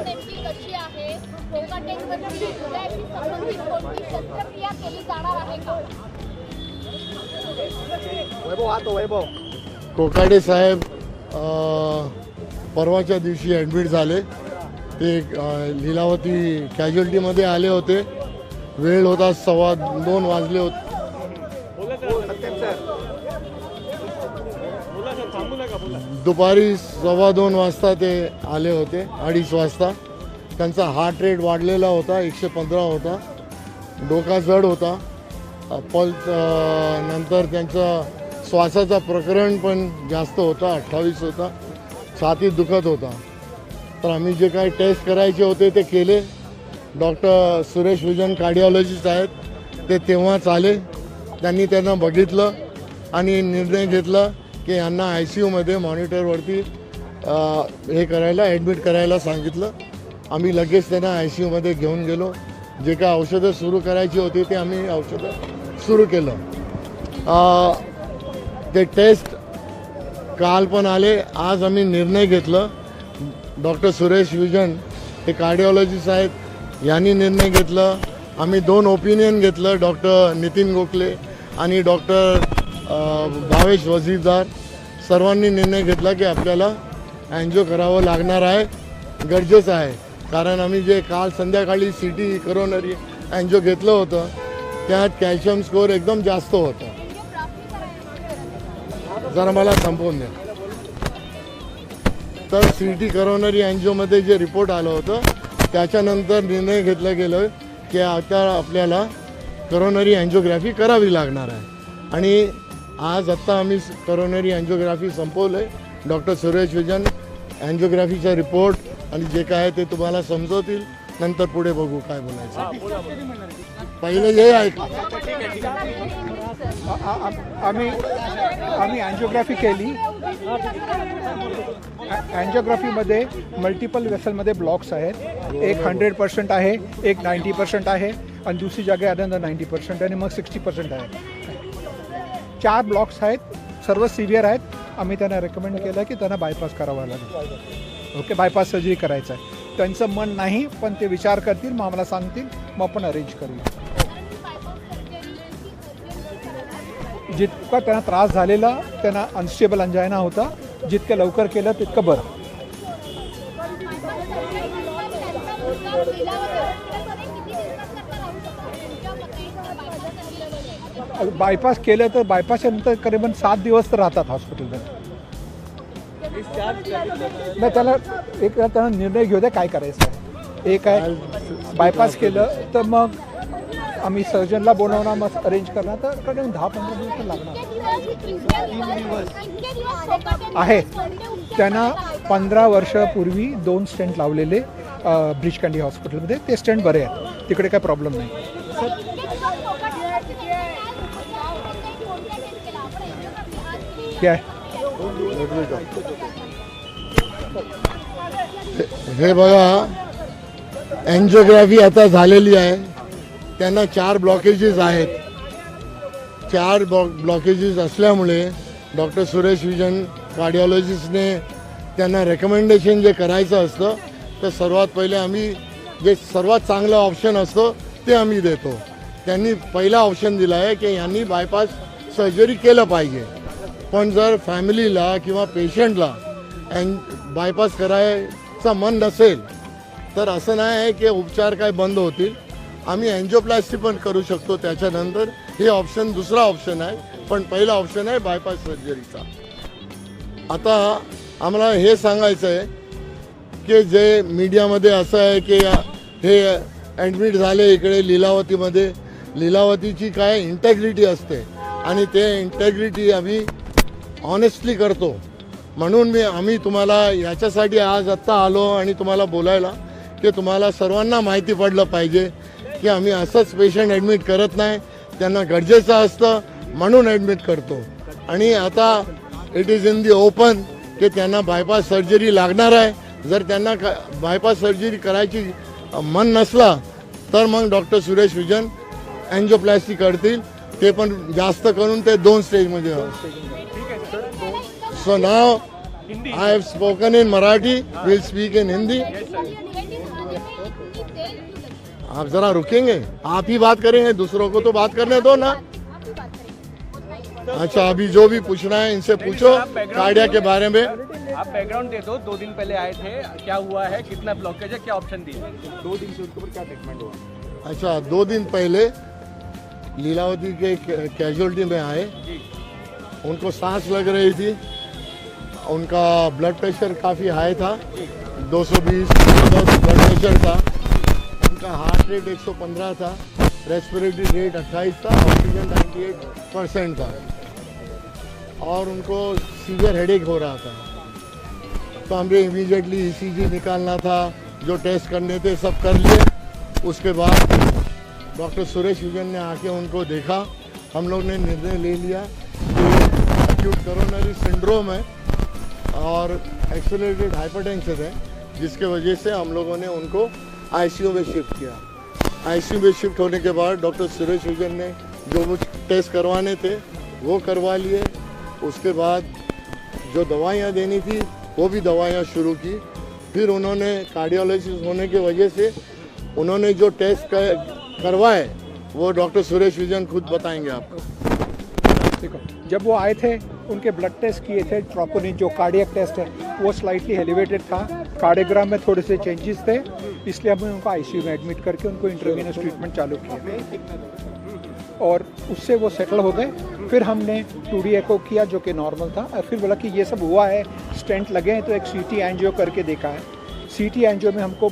नेमकी कशी आहे? कोकाटेकवरची हृदयाशी संबंधित कोणती शस्त्रक्रिया केली जाणार आहे का? कोकाडे साहेब अ, परवाच्या दिवशी ॲडमिट झाले. ते लीलावती कॅज्युअल्टीमध्ये आले होते. वेळ होता सव्वा दोन वाजले होते. दुपारी सव्वा दोन वाजता ते आले होते अडीच वाजता. त्यांचा हार्ट रेट वाढलेला होता एकशे पंधरा होता. डोका जड होता. पल नंतर त्यांचं श्वासाचा प्रकरण पण जास्त होता अठ्ठावीस होता. छाती दुखत होता. तर आम्ही जे काही टेस्ट करायचे होते ते केले. डॉक्टर सुरेश विजन कार्डिओलॉजिस्ट आहेत. ते तेव्हाच आले. त्यांनी त्यांना बघितलं आणि निर्णय घेतला. की यांना आय सी यूमध्ये मॉनिटरवरती हे करायला ॲडमिट करायला सांगितलं. आम्ही लगेच त्यांना आय सी यूमध्ये घेऊन गेलो. जे काय औषधं सुरू करायची होती ते आम्ही औषधं सुरू केलं. ते टेस्ट काल पण आले आज आम्ही निर्णय घेतलं. डॉक्टर सुरेश विजन हे कार्डिओलॉजिस्ट आहेत यांनी निर्णय घेतलं. आम्ही दोन ओपिनियन घेतलं डॉक्टर नितीन गोखले आणि डॉक्टर भावेश वजीरदार सर्वांनी निर्णय घेतला की आपल्याला एन्जॉय करावं लागणार आहे गरजेचं आहे. कारण आम्ही जे काल संध्याकाळी सी टी करोनरी अँजिओ घेतलं होतं त्यात कॅल्शियम स्कोअर एकदम जास्त होता. जरा मला संपवून द्या. तर सी टी करोनरी अँजिओमध्ये जे रिपोर्ट आलं होतं त्याच्यानंतर निर्णय घेतला गेलं की आता आपल्याला करोनरी अँजिओग्राफी करावी लागणार आहे. आणि आज आत्ता आम्ही करोनरी अँजिओग्राफी संपवलं आहे डॉक्टर सुरेश विजन अँजिओग्राफीचा रिपोर्ट आणि जे काय आहे ते तुम्हाला समजवतील. नंतर पुढे बघू काय बोलायचं. पहिले हे ऐका. आ- आ- आ- आम्ही आम्ही अँजिओग्राफी केली. अँजिओग्राफीमध्ये मल्टिपल वेसलमध्ये ब्लॉक्स आहेत. एक हंड्रेड पर्सेंट आहे एक नाईंटी पर्सेंट आहे. आणि दुसरी जागा आल्यानंतर नाईंटी पर्सेंट आणि मग सिक्स्टी पर्सेंट आहे. चार ब्लॉक्स आहेत सर्व सिव्हिअर आहेत. आम्ही त्यांना रेकमेंड केलं की त्यांना बायपास करावा लागेल. ओके बायपास सर्जरी करायचं आहे. त्यांचं मन नाही पण ते विचार करतील मग आम्हाला सांगतील मग आपण अरेंज करूया. जितका त्यांना त्रास झालेला त्यांना अनस्टेबल अंजायना होता. जितकं लवकर केलं तितकं बरं. बायपास केलं तर बायपासच्या नंतर करीबन सात दिवस तर राहतात हॉस्पिटलमध्ये नाही त्याला एक त्यांना निर्णय घेऊ द्या काय करायचं एक आहे बायपास केलं तर मग आम्ही सर्जनला बोलवणार मग अरेंज करणार. तर कधी दहा पंधरा दिवस लागणार. आहे. त्यांना पंधरा वर्षापूर्वी दोन स्टेंट लावलेले ब्रिजकँडी हॉस्पिटलमध्ये ते स्टँड बरे आहेत. तिकडे काय प्रॉब्लेम नाही. काय हे? बघा अँजिओग्राफी आता झालेली आहे. त्यांना चार ब्लॉकेजेस आहेत. चार ब्लॉ ब्लॉकेजेस असल्यामुळे डॉक्टर सुरेश विजन कार्डिओलॉजिस्टने त्यांना रेकमेंडेशन जे करायचं असतं तर सर्वात पहिले आम्ही जे सर्वात चांगलं ऑप्शन असतं ते आम्ही देतो. त्यांनी पहिला ऑप्शन दिला आहे की यांनी बायपास सर्जरी केलं पाहिजे. पण जर फॅमिलीला किंवा पेशंटला अँड बायपास करायचं मन नसेल तर असं नाही आहे की उपचार काय बंद होतील. आम्ही अँजिओप्लास्टी पण करू शकतो त्याच्यानंतर. हे ऑप्शन दुसरा ऑप्शन आहे पण पहिला ऑप्शन आहे बायपास सर्जरीचा आता आम्हाला हे सांगायचं आहे की जे मीडियामध्ये असं आहे की हे ॲडमिट झाले इकडे लीलावतीमध्ये. लीलावतीची काय इंटेग्रिटी असते. आणि ते इंटेग्रिटी आम्ही ऑनेस्टली करतो. म्हणून मी आम्ही तुम्हाला याच्यासाठी आज आत्ता आलो आणि तुम्हाला बोलायला की तुम्हाला सर्वांना माहिती पडलं पाहिजे की आम्ही असंच पेशंट ॲडमिट करत नाही त्यांना गरजेचं असतं म्हणून ॲडमिट करतो. आणि आता it is in the open की त्यांना बायपास सर्जरी लागणार आहे. जर त्यांना क बायपास सर्जरी करायची मन नसला तर मग डॉक्टर सुरेश विजन अँजिओप्लास्टी करतील. ते पण जास्त करून ते दोन स्टेजमध्ये so now Hindi I have spoken in Marathi. We'll speak in Hindi. आप जरा रुकेंगे? आप ही बात करेंगे दूसरों को तो बात करने दो ना। अच्छा अभी जो भी पूछना है इनसे पूछो कार्डिया के बारे में। आप बैकग्राउंड दे दो दो दिन पहले आए थे क्या हुआ है कितना ब्लॉकेज है क्या ऑप्शन दिए? दो दिन से उसके ऊपर क्या ट्रीटमेंट हुआ? अच्छा दो दिन पहले लीलावती के कैजुअलिटी में आए। उनको सांस लग रही थी। उनका ब्लड प्रेशर काफ़ी हाई था। 220 प्लस ब्लड प्रेशर था। उनका हार्ट रेट 115 था। रेस्पिरेटरी रेट 28 था। ऑक्सीजन 98 परसेंट था। और उनको सीवियर हेडेक हो रहा था। तो हमने इमीडिएटली ईसीजी निकालना था। जो टेस्ट करने थे, सब कर लिए। उसके बाद डॉक्टर सुरेश विजन ने आके उनको देखा। हम लोग ने निर्णय ले लिया कि एक्यूट कोरोनरी सिंड्रोम है। और एक्सेलरेटेड हाइपरटेंशन है, जिसके वजह से हम लोगों ने उनको आईसीयू में शिफ्ट किया। आईसीयू में शिफ्ट होने के बाद डॉक्टर सुरेश विजन ने जो वो टेस्ट करवाने थे, वो करवा लिए। उसके बाद जो दवाइयाँ देनी थी, वो भी दवाइयाँ शुरू की। फिर उन्होंने कार्डियोलॉजिस्ट होने की वजह से उन्होंने जो टेस्ट करवाए, वो डॉक्टर सुरेश विजन खुद बताएँगे आपको। देखो जब वो आए थे, उनके ब्लड टेस्ट किए थे ट्रोपोनिन जो कार्डियक टेस्ट है, वो स्लाइटली एलिवेटेड था। कार्डियोग्राम में थोड़े से चेंजेस थे, इसलिए हमने उनको आईसीयू में एडमिट करके उनको इंटरवीनस ट्रीटमेंट चालू किया। और उससे वो सेटल हो गए। फिर हमने टू डी एको किया, जो कि नॉर्मल था। और फिर बोला कि ये सब हुआ है स्टेंट लगे हैं तो एक सी टी एनजियो करके देखा है। सी टी एनजियो में हमको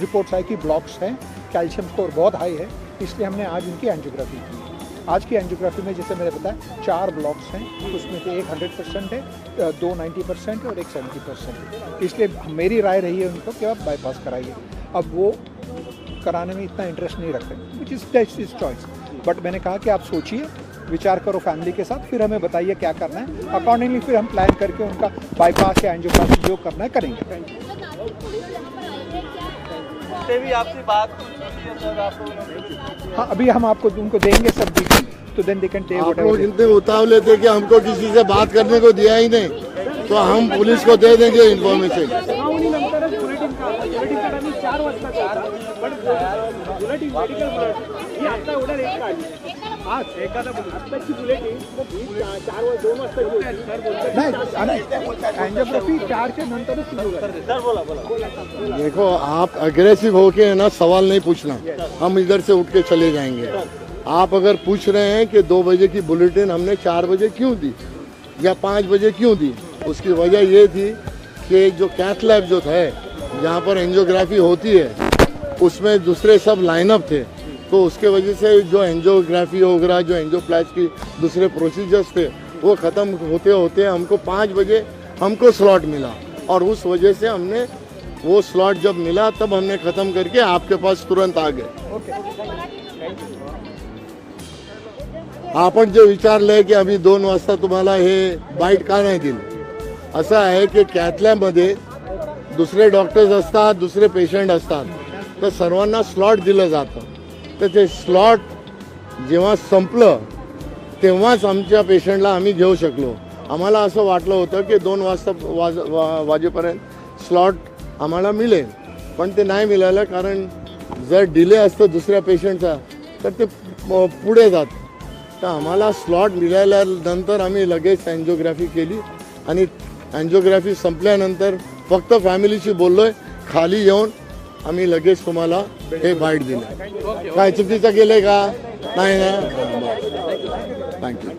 रिपोर्ट्स आई कि ब्लॉक्स हैं कैल्शियम स्कोर बहुत हाई है, इसलिए हमने आज उनकी एंजियोग्राफी की। आज की एंजियोग्राफी में जैसे मैंने बताया, चार ब्लॉक्स हैं, उसमें से एक हंड्रेड परसेंट है दो नाइन्टी परसेंट और एक सेवेंटी परसेंट इसलिए मेरी राय रही है उनको कि आप बाईपास कराइए। अब वो कराने में इतना इंटरेस्ट नहीं रखते which is is choice but मैंने कहा कि आप सोचिए, विचार करो फैमिली के साथ, फिर हमें बताइए क्या करना है। अकॉर्डिंगली फिर हम प्लान करके उनका बाईपास या एंजियोग्राफी जो करना है करेंगे। है भी आपसे बात है हाँ अभी हम आपको उनको देंगे सब डिटेल तो देन दे कैन टेक आप लोग इतने उतावले थे कि हमको किसी से बात करने को दिया ही नहीं तो हम पुलिस को दे देंगे इन्फॉर्मेशन ही आज एखादा आत्ताची चार दोन वाजता नहीं नंतरच सुरू. देखो आप अग्रेसिव होके है ना सवाल नहीं पूछना। हम इधर से उठ के चले जाएँगे। आप अगर पूछ रहे हैं कि दो बजे की बुलेटिन हमने चार बजे क्यों दी? या पाँच बजे क्यों दी? उसकी वजह ये थी कि जो कैथ लैब जो है जहाँ पर एंजियोग्राफी होती है उसमें दूसरे सब लाइनअप थे। तो उसके वजह से जो एंजियोग्राफी वगैरह, जो एनजियो प्लेज की दूसरे प्रोसीजर्स थे, वो ख़त्म होते होते हमको पाँच बजे हमको स्लॉट मिला। और उस वजह से हमने वो स्लॉट जब मिला, तब हमने ख़त्म करके आपके पास तुरंत आ गए। आपण जे विचारलंय की आम्ही दोन वाजता तुम्हाला हे बाईट का नाही दिली असं आहे की कॅथलॅबमध्ये दुसरे डॉक्टर्स असतात, दुसरे पेशंट असतात, तर सर्वांना स्लॉट दिलं जातं. तर ते स्लॉट जेव्हा संपलं तेव्हाच आमच्या पेशंटला आम्ही घेऊ शकलो. आम्हाला असं वाटलं होतं की दोन वाजता वाज वा वाजेपर्यंत स्लॉट आम्हाला मिळेल. पण ते नाही मिळालं कारण जर डिले असतं दुसऱ्या पेशंटचा तर ते प- पुढे जात. तर आम्हाला स्लॉट मिळाल्यानंतर आम्ही लगेच अँजिओग्राफी केली आणि अँजिओग्राफी संपल्यानंतर फक्त फॅमिलीशी बोललो आहे खाली येऊन आम्ही लगेच तुम्हाला हे बाईट दिलं. काय चुकीचं केलंय का? नाही ना? थँक्यू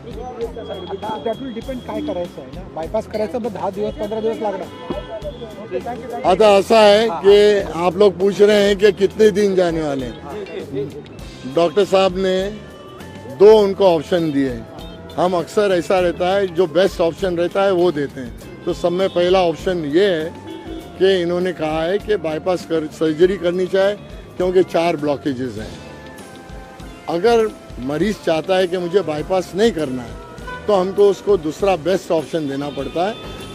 दॅट डिपेंड काय करायचं आहे ना? बायपास करायचं मग दहा दिवस पंधरा दिवस लागणार. आता ऐसा है कि आप लोग पूछ रहे हैं कि कितने दिन जाने वाले हैं। डॉक्टर साहब ने दो उनको ऑप्शन दिए हम अक्सर ऐसा रहता है जो बेस्ट ऑप्शन रहता है वो देते हैं। तो सब में पहला ऑप्शन ये है कि इन्होंने कहा है कि बाईपास कर सर्जरी करनी चाहे, क्योंकि चार ब्लॉकेजेस हैं। अगर मरीज़ चाहता है कि मुझे बाईपास नहीं करना है तो हमको उसको दूसरा बेस्ट ऑप्शन देना पड़ता है,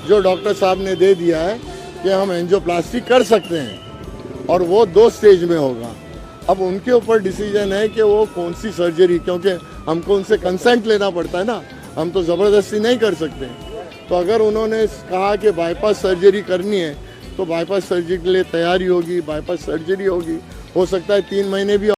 जो डॉक्टर साहब ने दे दिया है कि हम एंजियोप्लास्टी कर सकते हैं, और वो दो स्टेज में होगा। अब उनके ऊपर डिसीज़न है कि वो कौन सी सर्जरी क्योंकि हमको उनसे कंसेंट लेना पड़ता है ना, हम तो ज़बरदस्ती नहीं कर सकते। तो अगर उन्होंने कहा कि बाईपास सर्जरी करनी है तो बाईपास सर्जरी के लिए तैयारी होगी बाईपास सर्जरी होगी। हो सकता है तीन महीने भी